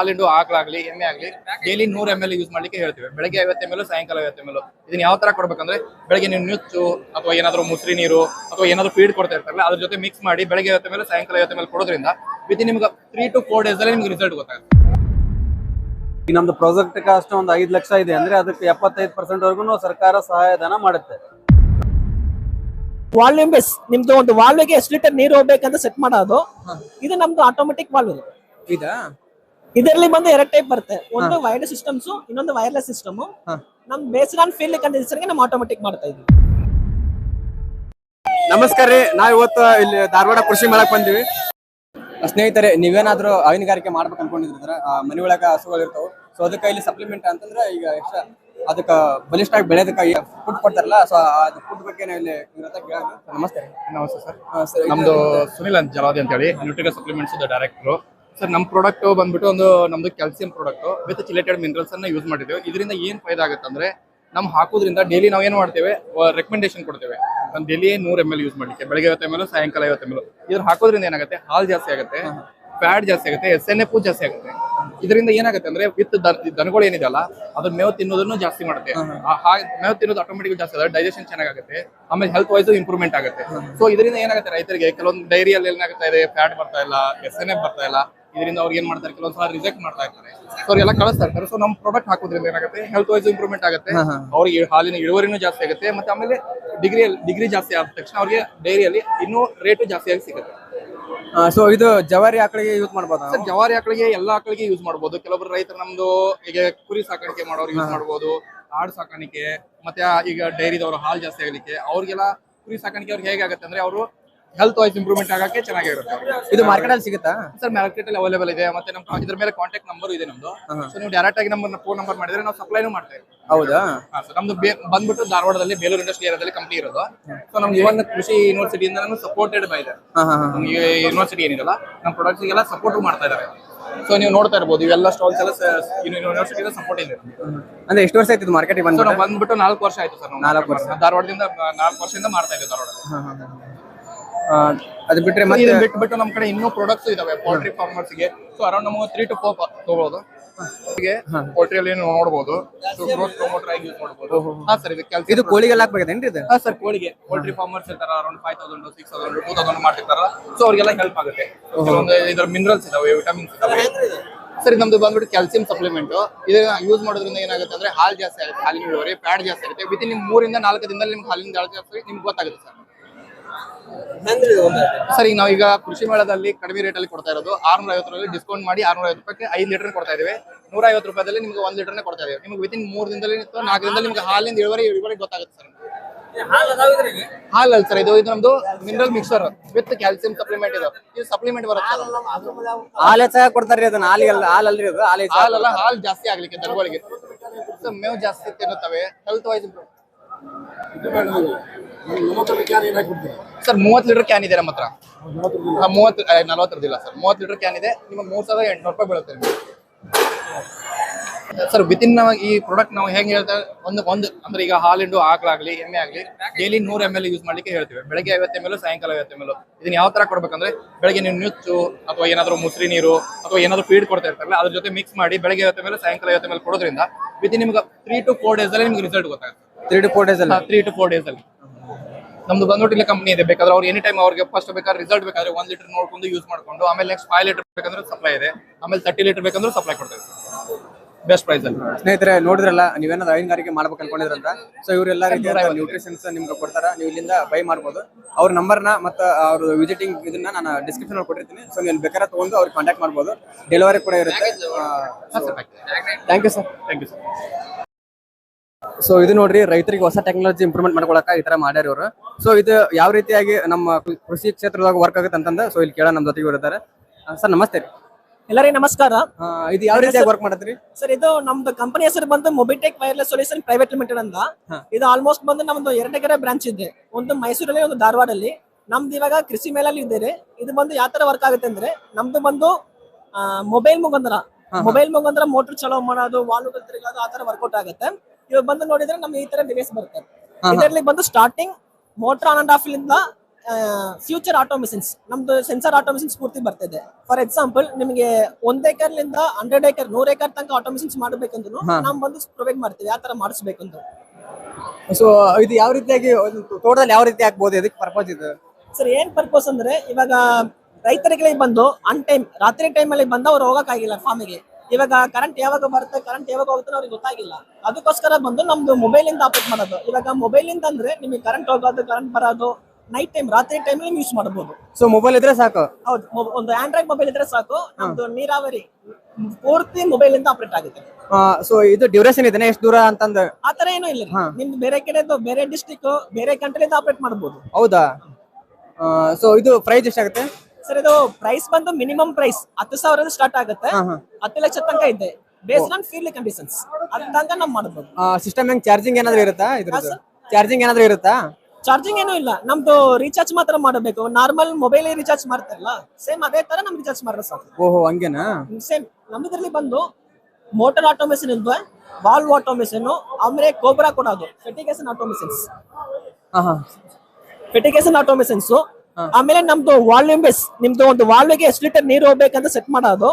ಹಾಲಿಂಡು ಆಕಳಾಗ್ಲಿ ಎಮ್ಮೆ ಆಗ್ಲಿ ಡೈಲಿ ನೂರು ಎಂ ಎಲ್ ಯೂಸ್ ಮಾಡ್ಲಿಕ್ಕೆ ಹೇಳ್ತೀವಿ. ಬೆಳಗ್ಗೆ ಐವತ್ತು ಎಂ ಎಲ್ ಸಾಯಂಕಾಲ ಐವತ್ತು ಎಂ ಎಲ್ ಇದನ್ನ ಯಾವ ತರ ಕೊಡ್ಬೇಕಂದ್ರೆ ಬೆಳಗ್ಗೆ ನೀವು ನುಚ್ಚು ಅಥವಾ ಏನಾದ್ರು ಮುಸ್ರಿ ನೀರು ಅಥವಾ ಏನಾದ್ರು ಫೀಡ್ ಕೊಡ್ತಾ ಇರ್ತಾರಲ್ಲ ಅದ್ರ ಜೊತೆ ಮಿಕ್ಸ್ ಮಾಡಿ ಬೆಳಗ್ಗೆ ಐವತ್ತು ಎಂ ಎಲ್ ಸಾಯಂಕಾಲ ಐವತ್ತು ಎಂ ಎಲ್ ಕೊಡೋದ್ರಿಂದ ವಿತ್ ನಿಮ್ಗೆ ತ್ರೀ ಟು ಫೋರ್ ಡೇಸ್ ಅಲ್ಲಿ ನಿಮ್ಗೆ ರಿಸಲ್ಟ್ ಗೊತ್ತಾಗುತ್ತೆ. ಈಗ ನಮ್ದು ಪ್ರಾಜೆಕ್ಟ್ ಕಾಸ್ಟ್ ಒಂದು ಐದು ಲಕ್ಷ ಇದೆ ಅಂದ್ರೆ ಅದಕ್ಕೆ ಎಪ್ಪತ್ತೈದು ಪರ್ಸೆಂಟ್ ವರ್ಗು ಸರ್ಕಾರ ಸಹಾಯಧನ ಮಾಡುತ್ತೆ. ವಾಲ್ಯೂಮ್ ಬೇಸ್ ನಿಮ್ದು ಒಂದು ವಾಲ್ವಿಗೆ ಎಷ್ಟು ಲೀಟರ್ ನೀರು ಹೋಗ್ಬೇಕಂತ ಸೆಟ್ ಮಾಡೋದು ಇದು ನಮ್ದು ಆಟೋಮೆಟಿಕ್ ವಾಲ್ವ್ ಇದು ಇದಾ? ಇದರಲ್ಲಿ ಬಂದು ಎರಡು ಟೈಪ್ ಬರುತ್ತೆ. ಒಂದು ವೈರ್ಡ್ ಸಿಸ್ಟಮ್ಸ್ ಇನ್ನೊಂದು ವೈರ್ಲೆಸ್ ಸಿಸ್ಟಮ್ ನಮ್ ಬೇಸ್ಡ್ ಆನ್ ಫೀಲ್ಡ್ ಕಂಡೀಷನ್ಗೆ ನಾವು ಆಟೋಮೆಟಿಕ್ ಮಾಡ್ತಾ ಇದ್ವಿ. ನಮಸ್ಕಾರ ರೀ. ನಾವ್ ಇವತ್ತು ಇಲ್ಲಿ ಧಾರವಾಡ ಕೃಷಿ ಮೇಳಕ್ ಬಂದಿವಿ. ಸ್ನೇಹಿತರೆ ನೀವೇನಾದ್ರೂ ಹೈನುಗಾರಿಕೆ ಮಾಡ್ಬೇಕು ಅನ್ಕೊಂಡಿದ್ರ ಮನಿ ಒಳಗ ಹಸುಗಳು ಇರ್ತಾವ. ಸೊ ಅದಕ್ಕೆ ಇಲ್ಲಿ ಸಪ್ಲಿಮೆಂಟ್ ಅಂತಂದ್ರೆ ಈಗ ಎಕ್ಸ್ಟ್ರಾ ಅದಕ್ಕೆ ಬಲಿಷ್ಠ ಆಗಿ ಬೆಳೆದಕ್ಕ ಫುಡ್ ಕೊಡ್ತಾರಲ್ಲ ಸೊ ಅದು ಫುಡ್ ಬಗ್ಗೆ ನಾವು ಇಲ್ಲಿ ಇವ್ರ ಹತ್ರ ಕೇಳೋಣ ನಮಸ್ತೆ ನಮಸ್ತೆ ಸರ್. ನಮ್ದು ಸುನಿಲ್ ಅಂತ ಜಲಾದಿ ಅಂತ ಹೇಳಿ ನ್ಯೂಟ್ರಿಕಲ್ ಸಪ್ಲಿಮೆಂಟ್ಸ್ ಡೈರೆಕ್ಟರ್ ಸರ್ ನಮ್ಮ ಪ್ರಾಡಕ್ಟ್ ಬಂದ್ಬಿಟ್ಟು ಒಂದು ನಮ್ದು calcium product with chelated minerals ಅನ್ನ ಯೂಸ್ ಮಾಡಿದ್ದೇವೆ. ಇದರಿಂದ ಏನ್ ಫೈದಾ ಆಗುತ್ತೆ ಅಂದ್ರೆ ನಮ್ ಹಾಕೋದ್ರಿಂದ ಡೈಲಿ ನಾವು ಏನ್ ಮಾಡ್ತೇವೆ? ರೆಕಮೆಂಡೇಶನ್ ಕೊಡ್ತೇವೆ. ನಾನು ಡೈಲಿ ನೂರ್ ಎಂ ಎಲ್ ಯೂಸ್ ಮಾಡ್ಲಿಕ್ಕೆ. ಬೆಳಗ್ಗೆ ಐವತ್ತು ಎಂ ಎಲ್ ಸಾಯಂಕಾಲ ಐವತ್ತು ಎಂ ಎಲ್ ಇದ್ರ ಹಾಕೋದ್ರಿಂದ ಏನಾಗುತ್ತೆ? ಹಾಲ್ ಜಾಸ್ತಿ ಆಗುತ್ತೆ. ಫ್ಯಾಟ್ ಜಾಸ್ತಿ ಆಗುತ್ತೆ. ಎಸ್ ಎನ್ ಎಫ್ ಜಾಸ್ತಿ ಆಗುತ್ತೆ. ಇದರಿಂದ ಏನಾಗುತ್ತೆ ಅಂದ್ರೆ ವಿತ್ ದನಗಳು ಏನಿದೆ ಅಲ್ಲ ಅದ್ರ ಮೇವು ತಿನ್ನೋದನ್ನು ಜಾಸ್ತಿ ಮಾಡುತ್ತೆ ಮೇವು ತಿನ್ನೋದು ಆಟೋಮೆಟಿಕ್ ಜಾಸ್ತಿ ಆಗುತ್ತೆ ಡೈಜೆಷನ್ ಚೆನ್ನಾಗುತ್ತೆ ಆಮೇಲೆ ಹೆಲ್ತ್ ವೈಸ್ ಇಂಪ್ರೂವ್ಮೆಂಟ್ ಆಗುತ್ತೆ. ಸೊ ಇದರಿಂದ ಏನಾಗುತ್ತೆ ರೈತರಿಗೆ? ಕೆಲವೊಂದು ಡೈರಿಯಲ್ಲಿ ಏನಾಗುತ್ತೆ ಫ್ಯಾಟ್ ಬರ್ತಾ ಇಲ್ಲ ಎಸ್ ಎನ್ ಎಫ್ ಬರ್ತಾ ಇಲ್ಲ. ಇದರಿಂದ ಅವ್ರಿಗೆ ಏನ್ ಮಾಡ್ತಾರೆ? ಕೆಲವೊಂದ್ಸಲ ರಿಜೆಕ್ಟ್ ಮಾಡ್ತಾ ಇರ್ತಾರೆ. ಸೊ ಅವ್ರಿಗೆಲ್ಲ ಕಳಿಸ್ತಾ ಇರ್ತಾರೆ. ಸೊ ನಮ್ ಪ್ರಾಡಕ್ಟ್ ಹಾಕೋದ್ರಿಂದ ಏನಾಗುತ್ತೆ? ಹೆಲ್ತ್ ವೈಸ್ ಇಂಪ್ರೂವ್ಮೆಂಟ್ ಆಗುತ್ತೆ. ಅವ್ರಿಗೆ ಹಾಲಿನ ಇಳುವರಿನೂ ಜಾಸ್ತಿ ಆಗುತ್ತೆ. ಮತ್ತೆ ಆಮೇಲೆ ಡಿಗ್ರಿ ಡಿಗ್ರಿ ಜಾಸ್ತಿ ಆದ ತಕ್ಷಣ ಅವ್ರಿಗೆ ಡೈರಿಯಲ್ಲಿ ಇನ್ನೂ ರೇಟು ಜಾಸ್ತಿಯಾಗಿ ಸಿಗುತ್ತೆ. ಸೊ ಇದು ಜವಾರಿ ಆಕಳಿಗೆ ಯೂಸ್ ಮಾಡಬಹುದು ಸರ್ ಜವಾರಿ ಆಕಳಿಗೆ ಎಲ್ಲಾ ಆಕಳಿಗೆ ಯೂಸ್ ಮಾಡಬಹುದು ಕೆಲವೊಬ್ರು ರೈತರು ನಮ್ದು ಈಗ ಕುರಿ ಸಾಕಾಣಿಕೆ ಮಾಡೋರು ಯೂಸ್ ಮಾಡಬಹುದು ಆಡು ಸಾಕಾಣಿಕೆ ಮತ್ತೆ ಈಗ ಡೈರಿದವರು ಹಾಲು ಜಾಸ್ತಿ ಆಗಲಿಕ್ಕೆ ಅವ್ರಿಗೆಲ್ಲ ಕುರಿ ಸಾಕಾಣಿಕೆ ಅವ್ರಿಗೆ ಹೇಗಾಗುತ್ತೆ ಅಂದ್ರೆ ಅವರು ಹೆಲ್ತ್ ವೈಸ್ ಇಂಪ್ರೂವ್ಮೆಂಟ್ ಆಗಕ್ಕೆ ಚೆನ್ನಾಗಿರುತ್ತೆ. ಇದು ಮಾರ್ಕೆಟ್ ಅಲ್ಲಿ ಸಿಗುತ್ತಾ? ಸರ್ ಮಾರ್ಕೆಟ್ ಅಲ್ಲಿ ಅವೈಲೇಬಲ್ ಇದೆ. ಮತ್ತೆ ನಮ್ಮ ಇದ್ರ ಮೇಲೆ ಕಾಂಟ್ಯಾಕ್ಟ್ ನಂಬರ್ ಇದೆ ನಮ್ದು. ಸೊ ನೀವು ಡೈರೆಕ್ಟ್ ಆಗಿ ನಮ್ಮ ಫೋನ್ ನಂಬರ್ ಮಾಡಿದ್ರೆ ನಾವು ಸಪ್ಲೈನು ಮಾಡ್ತೇವೆ. ಹೌದಾ? ಸರ್ ನಮ್ದು ಬಂದ್ಬಿಟ್ಟು ಧಾರವಾಡದಲ್ಲಿ ಬೇಲೂರು ಇಂಡಸ್ಟ್ರಿ ಏರಿಯಾದಲ್ಲಿ ಕಂಪ್ನಿ ಇರೋದು. ಸೊ ನಮ್ಗೆ ಇವನ್ ಕೃಷಿ ಯೂನಿವರ್ಸಿಟಿ ಯೂನಿವರ್ಸಿಟಿಯಿಂದ ಸಪೋರ್ಟೆಡ್ ಬೈ ಇದೆ ಯೂನಿವರ್ಸಿಟಿ ಏನಿರಲ್ಲ ನಮ್ಮ ಪ್ರಾಡಕ್ಟ್ಸ್ ಎಲ್ಲ ಸಪೋರ್ಟ್ ಮಾಡ್ತಾ ಇದ್ದಾರೆ ಸೊ ನೀವು ನೋಡ್ತಾ ಇರ್ಬೋದು ಇವೆಲ್ಲ ಸ್ಟಾಲ್ಸ್ ಎಲ್ಲ ಯೂನಿವರ್ಸಿಟಿ ಸಪೋರ್ಟ್ ಇದೆ ಅಂದ್ರೆ ಎಷ್ಟು ವರ್ಷ ಆಯ್ತು ಮಾರ್ಕೆಟ್ ಬಂದು ಬಂದ್ಬಿಟ್ಟು? ನಾಲ್ಕು ವರ್ಷ ಆಯ್ತು ಸರ್ ನಾಲ್ಕು ವರ್ಷ. ಧಾರವಾಡದಿಂದ ನಾಲ್ಕು ವರ್ಷದಿಂದ ಮಾಡ್ತಾ ಇದ್ದೀವಿ ಧಾರವಾಡದಲ್ಲಿ. ಅದು ಬಿಟ್ರೆ ಮತ್ತೆ ಬಿಟ್ಬಿಟ್ಟು ನಮ್ಮ ಕಡೆ ಇನ್ನೂ ಪ್ರಾಡಕ್ಟ್ಸ್ ಇದಾವೆ ಪೋಲ್ಟ್ರಿ ಫಾರ್ಮರ್ಸ್ಗೆ. ಸೊ ಅರೌಂಡ್ ನಮಗೆ ತ್ರೀ ಟು ಫೋರ್ ತಗೋಬಹುದು ಹೀಗೆ ಪೋಲ್ಟ್ರಿಯಲ್ಲಿ ನೀವು ನೋಡಬಹುದು ಗ್ರೋತ್ ಪ್ರಮೋಟರ್ ಆಗಿ ಯೂಸ್ ಮಾಡಬಹುದು ಹಾ ಸರ್ ಇದು ಕೆಲಸ ಇದು ಕೋಳಿಗೆಲ್ಲ ಹಾಕ್ಬೇಕೇನ್ರಿ ಇದು? ಹಾ ಸರ್ ಕೋಳಿಗೆ. ಪೋಲ್ಟ್ರಿ ಫಾರ್ಮರ್ಸ್ ಇರ್ತಾರ around five thousand six thousand two thousand ಮಾಡ್ತಿರ್ತಾರ. ಸೊ ಅವ್ರಿಗೆಲ್ಲ ಹೆಲ್ಪ್ ಆಗುತ್ತೆ. ಕೆಲವೊಂದು ಇದ್ರ ಮಿನರಲ್ಸ್ ಇದಾವೆ ವಿಟಮಿನ್ಸ್ ಇದಾವೆ. ಸರ್ ನಮ್ದು ಬಂದ್ಬಿಟ್ಟು ಕ್ಯಾಲ್ಸಿಯಂ ಸಪ್ಲಿಮೆಂಟ್ ಇದನ್ನ ಯೂಸ್ ಮಾಡೋದ್ರಿಂದ ಏನಾಗುತ್ತೆ ಅಂದ್ರೆ ಹಾಲು ಜಾಸ್ತಿ ಆಗುತ್ತೆ ಹಾಲಿನ ಇಳುವರಿ ಪ್ಯಾಡ್ ಜಾಸ್ತಿ ಆಗುತ್ತೆ. ವಿತಿನ್ ನಿಮ್ ಮೂರಿಂದ ನಾಲ್ಕು ದಿನದಲ್ಲಿ ನಿಮ್ಗೆ ಹಾಲಿನ ಜಾಸ್ತಿ ಆಗುತ್ತೆ ನಿಮ್ಗೆ ಗೊತ್ತಾಗುತ್ತೆ ಸರ್ ಸರ್ ಈಗ ನಾವೀಗ ಕೃಷಿ ಮೇಳದಲ್ಲಿ ಕಡಿಮೆ ರೇಟ್ ಅಲ್ಲಿ ಕೊಡ್ತಾ ಇರೋದು. ಆರ್ನೂರ ಐವತ್ತರಲ್ಲಿ ಡಿಸ್ಕೌಂಟ್ ಮಾಡಿ ಆರ್ನೂರ ಐವತ್ತು ರೂಪಾಯಿ ಐದು ಲೀಟರ್ ಕೊಡ್ತಾ ಇದ್ದೀವಿ ನೂರ ಐವತ್ತು ರೂಪಾಯಿದಲ್ಲಿ ನಿಮ್ಗೆ ಒಂದ್ ಲೀಟರ್ನೇ ಕೊಡ್ತಾ ಇದೀವಿ. ನಿಮ್ಗೆ ವಿತಿನ್ ಮೂರ್ ದಿನದಲ್ಲಿ ನಾಲ್ಕು ದಿನದಲ್ಲಿ ನಿಮ್ಗೆ ಹಾಲಿಂದ ಇಳುವರಿ ಇಳುವರಿ ಗೊತ್ತಾಗುತ್ತೆ ಸರ್. ಹಾಲ್ ಅಲ್ಲ ಸರ್ ಇದು ಇದು ನಮ್ದು mineral mixer with calcium supplement ಇದು. ಇದು ಸಪ್ಲಿಮೆಂಟ್ ಬರುತ್ತೆ. ಹಾಲು ಹೆಚ್ಚಾಗ ಅದನ್ನ. ಹಾಲಿಗೆಲ್ಲ ಹಾಲ್ ಅಲ್ಲಿ ಅದು. ಹಾಲು ಹಾಲಲ್ಲ ಹಾಲೆಲ್ಲ ಹಾಲ್ ಜಾಸ್ತಿ ಆಗ್ಲಿಕ್ಕೆ ದನಗಳಿಗೆ. ಸೊ ಮೇವು ಜಾಸ್ತಿ ತಿನ್ನುತ್ತವೆ. ಹೆಲ್ತ್ ವೈಸ್ ಸರ್ ಮೂವತ್ತು ಲೀಟರ್ ಕ್ಯಾನ್ ಇದೆ ನಮ್ಮ ಹತ್ರ. ಮೂವತ್ತು ನಲವತ್ತರದಿಲ್ಲ ಸರ್. ಮೂವತ್ತು ಲೀಟರ್ ಕ್ಯಾನ್ ಇದೆ. ನಿಮಗೆ ಮೂರ್ ಸಾವಿರದ ಎಂಟ್ನೂರು ರೂಪಾಯಿ ಬೀಳುತ್ತೆ ನಿಮಗೆ. ಸರ್ ವಿತಿನ್ ಈ ಪ್ರಾಡಕ್ಟ್ ನಾವು ಹೆಂಗೆ ಹೇಳ್ತಾರೆ ಒಂದು ಒಂದು ಅಂದ್ರೆ ಈಗ ಹಾಲಿಂಡು ಆಕಳಾಗ್ಲಿ ಎಮ್ಮೆ ಆಗಲಿ ಡೈಲಿ ನೂರು ಎಂ ಎಲ್ ಯೂಸ್ ಮಾಡ್ಲಿಕ್ಕೆ ಹೇಳ್ತೀವಿ. ಬೆಳಗ್ಗೆ ಐವತ್ತು ಎಂ ಎಲ್ ಸಾಯಂಕಾಲ ಐವತ್ತು ಎಂ ಎಲ್ ಇದನ್ನ ಯಾವ ತರ ಕೊಡಬೇಕಂದ್ರೆ ಬೆಳಗ್ಗೆ ನೀವು ನುಚ್ಚು ಅಥವಾ ಏನಾದರೂ ಮುಸ್ರಿ ನೀರು ಅಥವಾ ಏನಾದರೂ ಫೀಡ್ ಕೊಡ್ತಾ ಇರ್ತಾರಲ್ಲ ಅದ್ರ ಜೊತೆ ಮಿಕ್ಸ್ ಮಾಡಿ ಬೆಳಗ್ಗೆ ಐವತ್ತು ಎಂ ಎಲ್ ಸಾಯಂಕಾಲ ಐವತ್ತು ಎಂ ಎಲ್ ಕೊಡೋದ್ರಿಂದ ವಿತಿನ್ ನಿಮ್ಗೆ ತ್ರೀ ಟು ಫೋರ್ ಡೇಸ್ ಅಲ್ಲಿ ನಿಮ್ಗೆ ರಿಸಲ್ಟ್ ಗೊತ್ತಾಗುತ್ತೆ. ತ್ರೀ ಟು ಫೋರ್ ಡೇಸ್ ಅಲ್ಲಿ? ತ್ರೀ ಟು ಫೋರ್ ಡೇಸ್ ಅಲ್ಲಿ. ನಮ್ದು ಬಂದ್ಬಿಟ್ಟು ಇಲ್ಲಿ ಕಂಪನಿ ಇದೆ. ಬೇಕಾದ್ರೆ ಅವ್ರು ಎನಿ ಟೈಮ್ ಅವ್ರಿಗೆ ಫಸ್ಟ್ ಬೇಕಾದ್ರೆ ರಿಸಲ್ಟ್ ಬೇಕಾದ್ರೆ ಒಂದ್ ಲೀಟರ್ ನೋಡ್ಕೊಂಡು ಯೂಸ್ ಮಾಡ್ಕೊಂಡು ಆಮೇಲೆ ನೆಕ್ಸ್ಟ್ ಫೈವ್ ಲೀಟರ್ ಬೇಕಂದ್ರೆ ಸಪ್ಲೈ ಇದೆ. ಆಮೇಲೆ ತರ್ಟಿ ಲೀಟರ್ ಬೇಕಂದ್ರೆ ಸಪ್ಲೈ ಕೊಡ್ತೇವೆ. ಬೆಸ್ಟ್ ಪ್ರೈಸ್ ಅಲ್ಲಿ. ಸ್ನೇಹಿತರೆ ನೋಡಿದ್ರಲ್ಲ ನೀವೇನಾದ್ರು ಹೈನುಗಾರಿಕೆ ಮಾಡ್ಬೇಕು ಅನ್ಕೊಂಡಿದ್ರಂತ ಸೊ ಇವರೆಲ್ಲ ರೀತಿಯ ನ್ಯೂಟ್ರಿಷನ್ಸ್ ನಿಮ್ಗೆ ಕೊಡ್ತಾರ. ನೀವು ಇಲ್ಲಿಂದ ಬೈ ಮಾಡ್ಬೋದು. ಅವ್ರ ನಂಬರ್ನ ಮತ್ತೆ ಅವ್ರ ವಿಸಿಟಿಂಗ್ ಇದನ್ನ ನಾನು ಡಿಸ್ಕ್ರಿಪ್ಷನ್ ಅಲ್ಲಿ ಕೊಟ್ಟಿರ್ತೀನಿ. ಸೊ ನೀವು ಬೇಕಾದ್ರೆ ತಗೊಂಡು ಅವ್ರಿಗೆ ಕಾಂಟ್ಯಾಕ್ಟ್ ಮಾಡ್ಬೋದು. ಡೆಲಿವರಿ ಕೂಡ ಇರುತ್ತೆ. Thank you sir thank you sir so ಇದು ನೋಡ್ರಿ ರೈತರಿಗೆ ಹೊಸ ಟೆಕ್ನಾಲಜಿ ಇಂಪ್ರೂವ್ಮೆಂಟ್ ಮಾಡ್ಕೊಳಕ ಈ ತರ ಮಾಡ್ಯಾರ ಇವರು. ಸೊ ಇದು ಯಾವ ರೀತಿಯಾಗಿ ನಮ್ಮ ಕೃಷಿ ಕ್ಷೇತ್ರದಾಗ ವರ್ಕ್ ಆಗುತ್ತೆ ಅಂತಂದ ಸೊ ಇಲ್ಲಿ ಕೇಳ ನಮ್ಮ ಜೊತೆಗೆ ಇರ್ತಾರೆ ಸರ್ ನಮಸ್ತೆ ರೀ. ಎಲ್ಲರಿಗೂ ನಮಸ್ಕಾರ. ಆ, ಇದು ಯಾವ ರೀತಿಯಾಗಿ ವರ್ಕ್ ಮಾಡತ್ರಿ ಸರ್ ಇದು ನಮ್ದು ಕಂಪನಿ ಹೆಸರು ಬಂದು Mobitech wireless solution private limited ಅಂತ. ಇದು ಆಲ್ಮೋಸ್ಟ್ ಬಂದು ನಮ್ದು ಎರಡು ಎಕರೆ ಬ್ರಾಂಚ್ ಇದೆ. ಒಂದು ಮೈಸೂರಲ್ಲಿ ಒಂದು ಧಾರವಾಡಲ್ಲಿ. ನಮ್ದು ಇವಾಗ ಕೃಷಿ ಮೇಲಲ್ಲಿ ಇದ್ದೇವೆ. ಇದು ಬಂದು ಯಾವ ತರ ವರ್ಕ್ ಆಗುತ್ತೆ ಅಂದ್ರೆ ನಮ್ದು ಬಂದು ಮೊಬೈಲ್ ಮುಖಾಂತರ. ಮೊಬೈಲ್ ಮುಖಾಂತರ ಮೋಟರ್ ಚಲೋ ಮಾಡೋದು ವಾಲ್ವ್ ತಿರುಗೋದು ಆ ತರ ವರ್ಕೌಟ್ ಆಗುತ್ತೆ. ಇವಾಗ ಬಂದು ನೋಡಿದ್ರೆ ನಮ್ಗೆ ಈ ತರ ಡಿವೈಸ್ ಬರುತ್ತೆ. ಇದರಲ್ಲಿ ಬಂದು starting motor on and off ಇಂದ ಫ್ಯೂಚರ್ ಆಟೋಮಿಷನ್ಸ್ ನಮ್ದು ಸೆನ್ಸರ್ ಆಟೋಮಿಷನ್ಸ್ ಪೂರ್ತಿ ಬರ್ತಿದೆ. ಫಾರ್ ಎಕ್ಸಾಂಪಲ್ ನಿಮಗೆ ಒಂದ್ ಏಕರ್ಲಿಂದ ಹಂಡ್ರೆಡ್ ಏಕರ್ ನೂರ್ ಏಕರ್ ತನಕ ಆಟೋಮಿಷನ್ಸ್ ಮಾಡಬೇಕಂದ್ರು ನಾವು ಬಂದು ಪ್ರೊವೈಡ್ ಮಾಡ್ತೀವಿ ಯಾವ ತರ ಮಾಡಿಸ್ಬೇಕಂತ ಸೊ ಇದು ಯಾವ ರೀತಿಯಾಗಿ ತೋಟದಲ್ಲಿ ಯಾವ ರೀತಿ ಆಗ್ಬೋದು ಇದಕ್ಕೆ ಪರ್ಪಸ್ ಇದು? ಸರ್ ಏನ್ ಪರ್ಪಸ್ ಅಂದ್ರೆ ಇವಾಗ ರೈತರಿಗೆ ಬಂದು ಅನ್ ಟೈಮ್ ರಾತ್ರಿ ಟೈಮ್ ಅಲ್ಲಿ ಬಂದು ಅವ್ರು ಹೋಗಕ್ಕಾಗಿಲ್ಲ ಫಾರ್ಮಿಗೆ ಇವಾಗ ಕರೆಂಟ್ ಯಾವಾಗ ಬರುತ್ತೆ ಕರೆಂಟ್ ಯಾವಾಗ ಹೋಗುತ್ತೆ ಅವ್ರಿಗೆ ಗೊತ್ತಾಗಿಲ್ಲ. ಅದಕ್ಕೋಸ್ಕರ ಬಂದು ನಮ್ದು ಮೊಬೈಲ್ ಇಂದ ಆಪರೇಟ್ ಮಾಡೋದು. ಇವಾಗ ಮೊಬೈಲ್ ಇಂದ ಅಂದ್ರೆ ನಿಮಗೆ ಕರೆಂಟ್ ಹೋಗೋದು ಕರೆಂಟ್ ಬರೋದು ನೈಟ್ ಟೈಮ್ ರಾತ್ರಿ ಟೈಮ್ ಯೂಸ್ ಮಾಡಬಹುದು ಸೊ ಮೊಬೈಲ್ ಇದ್ರೆ ಸಾಕು. ಹೌದು ಮೊಬ- ಒಂದು ಆಂಡ್ರಾಯ್ಡ್ ಮೊಬೈಲ್ ಇದ್ರೆ ಸಾಕು ನಮ್ದು ನೀರಾವರಿ ಪೂರ್ತಿ ಮೊಬೈಲ್ ಇಂದ ಆಪರೇಟ್ ಆಗುತ್ತೆ. ಸೊ ಇದು ಡ್ಯೂರೇಷನ್ ಇದೆ ಎಷ್ಟು ದೂರ ಅಂತಂದ? ಆತರ ಏನೂ ಇಲ್ಲ ರೀ. ನಿಮ್ದು ಬೇರೆ ಕಡೆದು ಬೇರೆ ಡಿಸ್ಟಿಕ್ ಬೇರೆ ಕಂಟ್ರಿಯಿಂದ ಆಪರೇಟ್ ಮಾಡಬಹುದು ಹೌದಾ? ಸೊ ಇದು ಪ್ರೈಸ್ ಎಷ್ಟಾಗುತ್ತೆ? ಸರ್ ಇದು ಪ್ರೈಸ್ ಬಂದು ಮಿನಿಮಮ್ ಪ್ರೈಸ್ ಹತ್ತು ಸಾವಿರದ ಸ್ಟಾರ್ಟ್ ಆಗುತ್ತೆ. ಹತ್ತು ಲಕ್ಷ ತನಕ ಇದೆ. ಬೇಸ್ಡ್ ಆನ್ ಫೀಲ್ಡ್ ಕಂಡೀಷನ್ಸ್ ಅದ ತನಕ ನಾವು ಮಾಡಬಹುದು ಸಿಸ್ಟಮ್ ಹೆಂಗ್ ಚಾರ್ಜಿಂಗ್ ಏನಾದ್ರು ಇರುತ್ತಾ ಇದ್ರದ್ದು? ಚಾರ್ಜಿಂಗ್ ಏನಾದ್ರು ಇರುತ್ತಾ? ಚಾರ್ಜಿಂಗ್ ಏನೂ ಇಲ್ಲ. ನಮ್ದು ರೀಚಾರ್ಜ್ ಮಾತ್ರ ಮಾಡಬೇಕು. ನಾರ್ಮಲ್ ಮೊಬೈಲ್ ರೀಚಾರ್ಜ್ ಮಾಡ್ತಾರಲ್ಲ ಸೇಮ್ ಅದೇ ತರ ನಮ್ ರೀಚಾರ್ಜ್ ಮಾಡಿದ್ರೆ ಸರ್ ಓಹೋ ಹಂಗೇನಾ? ಸೇಮ್ ನಮ್ಮದ್ರಲ್ಲಿ ಬಂದು ಮೋಟರ್ ಆಟೋಮೇಷನ್ ಇಲ್ವಾ ವಾಲ್ವ್ ಆಟೋಮೇಷನ್ ಆಮೇಲೆ ಕೋಬ್ರಾ ಕೊಡೋದು ಫೆಟಿಗೇಷನ್ ಆಟೋಮೇಷನ್ಸ್ ಫೆಟಿಗೇಷನ್ ಆಟೋಮೇಷನ್ಸ್ ಆಮೇಲೆ ನಮ್ದು ವಾಲ್ಯೂಮ್ ಬೇಸ್ ನಿಮ್ದು ಒಂದು ವಾಲ್ವಿಗೆ ಎಷ್ಟು ಲೀಟರ್ ನೀರು ಹೋಗ್ಬೇಕಂತ ಸೆಟ್ ಮಾಡೋದು.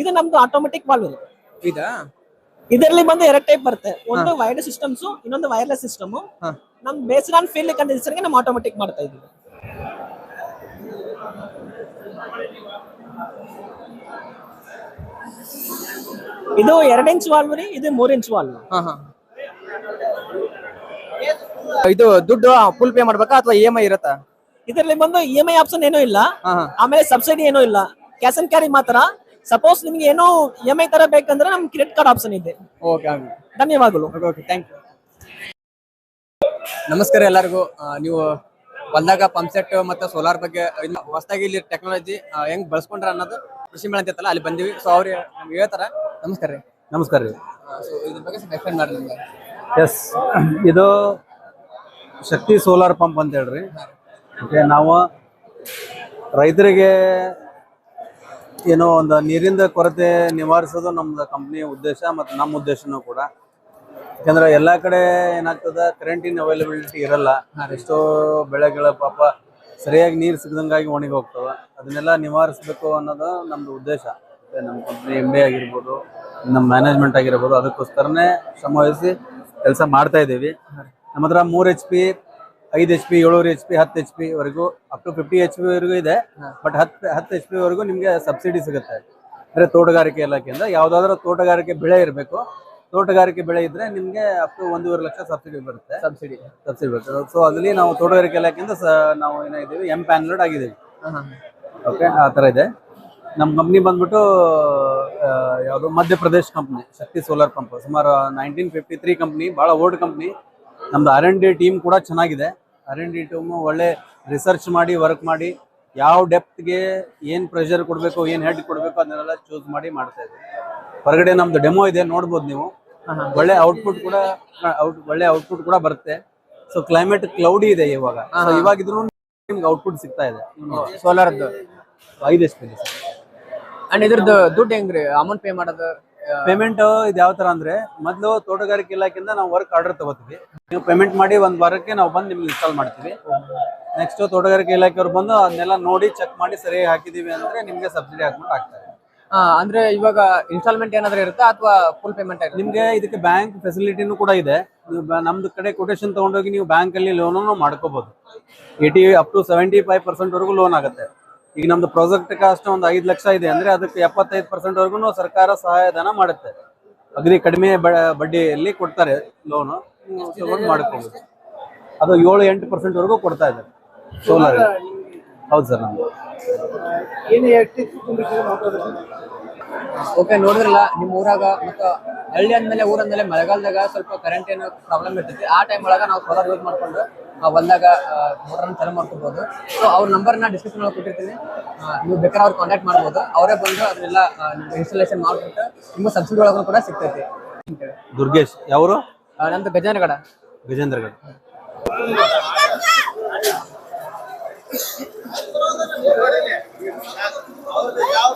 ಇದು ನಮ್ದು ಆಟೋಮೆಟಿಕ್ ವಾಲ್ವ್ ಇದು. ಇದಾ? ಇದರಲ್ಲಿ ಬಂದು ಎರಡು ಟೈಪ್ ಬರುತ್ತೆ. ಒಂದು ವೈರ್ಡ್ ಸಿಸ್ಟಮ್ಸ್ ಇನ್ನೊಂದು ವೈರ್ಲೆಸ್ ಸಿಸ್ಟಮ್ ನಮ್ ಬೇಸ್ಡ್ ಆನ್ ಫೀಲ್ಡ್ ಕಂಡೀಷನ್ಗೆ ನಾವು ಆಟೋಮೆಟಿಕ್ ಮಾಡ್ತಾ ಇದೀವಿ ಇದು ಎರಡು ಇಂಚ್ ವಾಲ್ವ್ ರೀ ಇದು ಮೂರ್ ಇಂಚ್ ವಾಲ್ವ್ ಇದು ದುಡ್ಡು ಫುಲ್ ಪೇ ಮಾಡ್ಬೇಕಾ ಅಥವಾ ಇ ಎಂ ಐ ಇರುತ್ತಾ? ಇದರಲ್ಲಿ ಬಂದು ಇ ಎಂ ಐ ಆಪ್ಷನ್ ಏನೂ ಇಲ್ಲ. ಆಮೇಲೆ ಸಬ್ಸಿಡಿ ಏನೂ ಇಲ್ಲ. ಕ್ಯಾಶ್ ಅಂಡ್ ಕ್ಯಾರಿ ಮಾತ್ರ. ಸಪೋಸ್ ನಿಮ್ಗೆ ಏನೋ ಇ ಎಂ ಐ ತರ ಬೇಕಂದ್ರೆ ನಮ್ ಕ್ರೆಡಿಟ್ ಕಾರ್ಡ್ ಆಪ್ಷನ್ ಇದೆ. ಓಕೆ ಧನ್ಯವಾದಗಳು. ಓಕೆ ಥ್ಯಾಂಕ್ ಯು ನಮಸ್ಕಾರ ಎಲ್ಲರಿಗೂ. ಆ, ನೀವು ಬಂದಾಗ ಪಂಪ್ ಸೆಟ್ ಮತ್ತು ಸೋಲಾರ್ ಬಗ್ಗೆ ಹೊಸದಾಗಿ ಇಲ್ಲಿ ಟೆಕ್ನಾಲಜಿ ಹೆಂಗ್ ಬಳಸ್ಕೊಂಡ್ರ ಅನ್ನೋದು ಕೃಷಿ ಮೇಳ ಅಂತಿತ್ತಲ್ಲ ಅಲ್ಲಿ ಬಂದಿವಿ. ಸೊ ಅವ್ರು ನಮ್ಗೆ ಹೇಳ್ತಾರ. ನಮಸ್ಕಾರ ರೀ. ನಮಸ್ಕಾರ ರೀ. ಸೊ ಇದ್ರ ಬಗ್ಗೆ ಸ್ವಲ್ಪ ಎಕ್ಸ್ಪ್ಲೇನ್ ಮಾಡ್ರಿ ನಿಮ್ಗೆ. ಎಸ್ ಇದು ಶಕ್ತಿ ಸೋಲಾರ್ ಪಂಪ್ ಅಂತ ಹೇಳ್ರಿ. ಓಕೆ ನಾವು ರೈತರಿಗೆ ಏನೋ ಒಂದು ನೀರಿಂದ ಕೊರತೆ ನಿವಾರಿಸೋದು ನಮ್ದು ಕಂಪ್ನಿಯ ಉದ್ದೇಶ ಮತ್ತು ನಮ್ಮ ಉದ್ದೇಶನೂ ಕೂಡ. ಯಾಕಂದ್ರೆ ಎಲ್ಲ ಕಡೆ ಏನಾಗ್ತದ ಕರೆಂಟಿನ ಅವೈಲಬಿಲಿಟಿ ಇರಲ್ಲ. ಎಷ್ಟೋ ಬೆಳೆಗಳ ಪಾಪ ಸರಿಯಾಗಿ ನೀರು ಸಿಗದಂಗಾಗಿ ಒಣಗಿ ಹೋಗ್ತವೆ. ಅದನ್ನೆಲ್ಲ ನಿವಾರಿಸಬೇಕು ಅನ್ನೋದು ನಮ್ದು ಉದ್ದೇಶ. ನಮ್ಮ ಕಂಪ್ನಿ ಎಂ ಡಿ ಆಗಿರ್ಬೋದು, ನಮ್ಮ ಮ್ಯಾನೇಜ್ಮೆಂಟ್ ಆಗಿರ್ಬೋದು, ಅದಕ್ಕೋಸ್ಕರನೇ ಶ್ರಮವಹಿಸಿ ಕೆಲಸ ಮಾಡ್ತಾ ಇದ್ದೀವಿ. ನಮ್ಮ ಹತ್ರ ಮೂರು ಎಚ್ ಪಿ ಐದು ಎಚ್ ಪಿ ಏಳೂರು ಎಚ್ ಪಿ ಹತ್ತು ಎಚ್ ಪಿ ವರೆಗೂ up to fifty H P ವರೆಗೂ ಇದೆ. ಬಟ್ ಹತ್ತು ಹತ್ತು ಎಚ್ ಪಿ ವರೆಗೂ ನಿಮಗೆ ಸಬ್ಸಿಡಿ ಸಿಗುತ್ತೆ. ಅಂದರೆ ತೋಟಗಾರಿಕೆ ಇಲಾಖೆಯಿಂದ ಯಾವುದಾದ್ರೂ ತೋಟಗಾರಿಕೆ ಬೆಳೆ ಇರಬೇಕು. ತೋಟಗಾರಿಕೆ ಬೆಳೆ ಇದ್ರೆ ನಿಮಗೆ ಅಪ್ ಟು ಒಂದೂವರೆ ಲಕ್ಷ ಸಬ್ಸಿಡಿ ಬರುತ್ತೆ. ಸಬ್ಸಿಡಿ ಸಬ್ಸಿಡಿ ಬರುತ್ತೆ. ಸೊ ಅದರಲ್ಲಿ ನಾವು ತೋಟಗಾರಿಕೆ ಇಲಾಖೆಯಿಂದ ಸ ನಾವು ಏನಾಗಿದ್ದೀವಿ ಎಂ ಪ್ಯಾನ್ಲೋಡ್ ಆಗಿದ್ದೀವಿ. ಓಕೆ ಆ ಥರ ಇದೆ. ನಮ್ಮ ಕಂಪ್ನಿ ಬಂದ್ಬಿಟ್ಟು ಯಾವುದು Madhya Pradesh company Shakti solar pump ಸುಮಾರು ನೈನ್ಟೀನ್ ಫಿಫ್ಟಿ ತ್ರೀ ಕಂಪ್ನಿ ಭಾಳ ಓಲ್ಡ್ ಕಂಪ್ನಿ ನಮ್ದು ಆರ್ ಎನ್ ಡಿ ಟೀಮ್ ಕೂಡ ಚೆನ್ನಾಗಿದೆ. ಆರ್ ಎನ್ ಡಿ ಟೀಮು ಒಳ್ಳೆ ರಿಸರ್ಚ್ ಮಾಡಿ ವರ್ಕ್ ಮಾಡಿ ಯಾವ ಡೆಪ್ತ್ಗೆ ಏನು ಪ್ರೆಷರ್ ಕೊಡಬೇಕು ಏನು ಹೆಡ್ ಕೊಡಬೇಕು ಅದನ್ನೆಲ್ಲ ಚೂಸ್ ಮಾಡಿ ಮಾಡ್ತಾ ಇದ್ದೀವಿ ಹೊರಗಡೆ ನಮ್ದು ಡೆಮೋ ಇದೆ ನೋಡ್ಬೋದು ನೀವು. ಒಳ್ಳೆ ಔಟ್ಪುಟ್ ಕೂಡ ಔಟ್ ಒಳ್ಳೆ ಔಟ್ಪುಟ್ ಕೂಡ ಬರುತ್ತೆ. ಸೊ ಕ್ಲೈಮೇಟ್ ಕ್ಲೌಡಿ ಇದೆ ಇವಾಗ. So ಇವಾಗಿದ್ರು ನಿಮ್ಗೆ ಔಟ್ಪುಟ್ ಸಿಗ್ತಾ ಇದೆ. ಸೋಲಾರ್ದು ಐದು ಎಷ್ಟು ಅಂಡ್ ಇದ್ರದ್ದು ದುಡ್ಡು ಹೆಂಗ್ರಿ? ಅಮೌಂಟ್ ಪೇ ಮಾಡೋದು? ಪೇಮೆಂಟ್ ಇದು ಯಾವ ತರ ಅಂದ್ರೆ ಮೊದಲು ತೋಟಗಾರಿಕೆ ಇಲಾಖೆಯಿಂದ ನಾವು ವರ್ಕ್ ಆರ್ಡರ್ ತಗೋತೀವಿ. ನೀವು ಪೇಮೆಂಟ್ ಮಾಡಿ ಒಂದ್ ವಾರಕ್ಕೆ ನಾವು ಬಂದು ನಿಮ್ಗೆ ಇನ್ಸ್ಟಾಲ್ ಮಾಡ್ತೀವಿ. ನೆಕ್ಸ್ಟ್ ತೋಟಗಾರಿಕೆ ಇಲಾಖೆಯವ್ರು ಬಂದು ಅದನ್ನೆಲ್ಲ ನೋಡಿ ಚೆಕ್ ಮಾಡಿ ಸರಿಯಾಗಿ ಹಾಕಿದೀವಿ ಅಂದ್ರೆ ನಿಮ್ಗೆ ಸಬ್ಸಿಡಿ ಹಾಕ್ಬಿಟ್ಟು ಹಾಕ್ತಾರೆ ಅಂದ್ರೆ ಇವಾಗ ಇನ್ಸ್ಟಾಲ್ಮೆಂಟ್ ಏನಾದ್ರೂ ಇರುತ್ತಾ ಅಥವಾ ಫುಲ್ ಪೇಮೆಂಟ್ ಆಗಿ ನಿಮ್ಗೆ ಇದಕ್ಕೆ ಬ್ಯಾಂಕ್ ಫೆಸಿಲಿಟಿನೂ ಕೂಡ ಇದೆ. ನಮ್ದು ಕಡೆ ಕೊಟೇಶನ್ ತಗೊಂಡೋಗಿ ನೀವು ಬ್ಯಾಂಕ್ ಅಲ್ಲಿ ಲೋನು ಮಾಡ್ಕೋಬಹುದು eighty up to seventy five percent ವರೆಗೂ ಲೋನ್ ಆಗುತ್ತೆ. ಈಗ ನಮ್ದು ಪ್ರಾಜೆಕ್ಟ್ ಕಾಸ್ಟ್ ಒಂದು ಐದು ಲಕ್ಷ ಇದೆ ಅಂದ್ರೆ ಅದಕ್ಕೆ ಎಪ್ಪತ್ತೈದು ಪರ್ಸೆಂಟ್ ವರೆಗೂ ಸರ್ಕಾರ ಸಹಾಯಧನ ಮಾಡುತ್ತೆ. ಅಗ್ರಿ ಕಡಿಮೆ ಬಡ್ಡಿಯಲ್ಲಿ ಕೊಡ್ತಾರೆ ಲೋನ್ ತಗೊಂಡು ಮಾಡ್ಕೋಬಹುದು ಅದು ಏಳು ಎಂಟು ಪರ್ಸೆಂಟ್ ವರೆಗೂ ಕೊಡ್ತಾ ಇದ್ದಾರೆ. ಸೋಲಾರ್ ಹೌದು ಸರ್ ನಮ್ದು. ಓಕೆ ನೋಡಿದ್ರಲ್ಲ ನಿಮ್ಮ ಊರಾಗ ಮತ್ತು ಹಳ್ಳಿ ಅಂದ್ಮೇಲೆ ಊರಂದ್ಮೇಲೆ ಮಳೆಗಾಲದಾಗ ಸ್ವಲ್ಪ ಕರೆಂಟ್ ಏನೋ ಪ್ರಾಬ್ಲಮ್ ಇರ್ತೈತಿ ಆ ಟೈಮ್ ಒಳಗ ನಾವು ಸೋಲಾರ್ ಯೂಸ್ ಮಾಡ್ಕೊಂಡು ಹೊಲ್ದಾಗ ಮೋಟರ್ನ ತಲೆ ಮಾಡ್ಕೋಬಹುದು ಸೊ ಅವ್ರ ನಂಬರ್ನ ಡಿಸ್ಕ್ರಿಪ್ಷನ್ ಒಳಗೆ ಕೊಟ್ಟಿರ್ತೀನಿ. ನೀವು ಬೇಕಾದ್ರೆ ಅವ್ರು ಕಾಂಟ್ಯಾಕ್ಟ್ ಮಾಡ್ಬೋದು. ಅವರೇ ಬಂದು ಅದನ್ನೆಲ್ಲ ನಿಮ್ಗೆ ಇನ್ಸ್ಟಾಲೇಷನ್ ಮಾಡ್ಬಿಟ್ಟು ನಿಮ್ಮ ಸಬ್ಸಿಡಿ ಒಳಗೂ ಕೂಡ ಸಿಗ್ತೈತಿ ದುರ್ಗೇಶ್ ಯಾವರು? ಆ, ನಮ್ದು ಗಜಾನಗಡ. ಗಜೇಂದ್ರಗಡ. ಯಾವ